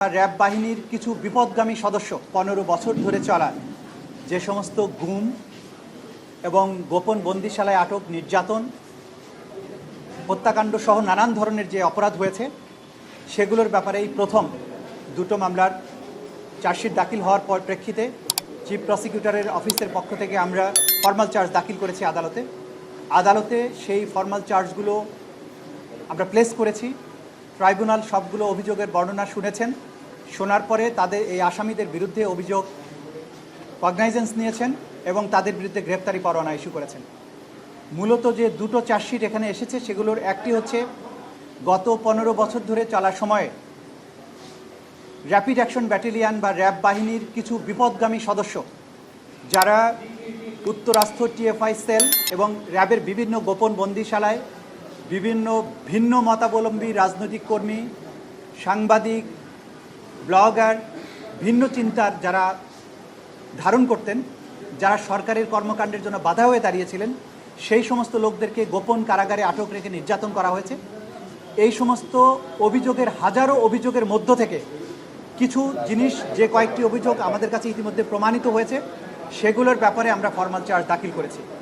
RAB বাহিনীর কিছু বিপদগামী সদস্য পনেরো বছর ধরে চলা যে সমস্ত গুম এবং গোপন বন্দিশালায় আটক নির্যাতন, হত্যাকাণ্ড সহ নানান ধরনের যে অপরাধ হয়েছে, সেগুলোর ব্যাপারে এই প্রথম দুটো মামলার চার্জশিট দাখিল হওয়ার পর প্রেক্ষিতে চিফ প্রসিকিউটরের অফিসের পক্ষ থেকে আমরা ফর্মাল চার্জ দাখিল করেছি আদালতে। আদালতে সেই ফর্মাল চার্জগুলো আমরা প্লেস করেছি। ট্রাইব্যুনাল সবগুলো অভিযোগের বর্ণনা শুনেছেন। শোনার পরে তাদের এই আসামিদের বিরুদ্ধে অভিযোগ কগনাইজেন্স নিয়েছেন এবং তাদের বিরুদ্ধে গ্রেপ্তারি পরোয়ানা ইস্যু করেছেন। মূলত যে দুটো চার্জশিট এখানে এসেছে, সেগুলোর একটি হচ্ছে গত পনেরো বছর ধরে চলার সময়ে র্যাপিড অ্যাকশন ব্যাটালিয়ান বা র্যাব বাহিনীর কিছু বিপদগামী সদস্য, যারা উত্তরাস্ত্র টিএফআই সেল এবং র্যাবের বিভিন্ন গোপন বন্দিশালায় বিভিন্ন ভিন্ন মতাবলম্বী রাজনৈতিক কর্মী, সাংবাদিক, ব্লগার, ভিন্ন চিন্তার যারা ধারণ করতেন, যারা সরকারের কর্মকাণ্ডের জন্য বাধা হয়ে দাঁড়িয়েছিলেন, সেই সমস্ত লোকদেরকে গোপন কারাগারে আটক রেখে নির্যাতন করা হয়েছে। এই সমস্ত অভিযোগের হাজারো অভিযোগের মধ্য থেকে কিছু জিনিস, যে কয়েকটি অভিযোগ আমাদের কাছে ইতিমধ্যে প্রমাণিত হয়েছে, সেগুলোর ব্যাপারে আমরা ফর্মাল চার্জ দাখিল করেছি।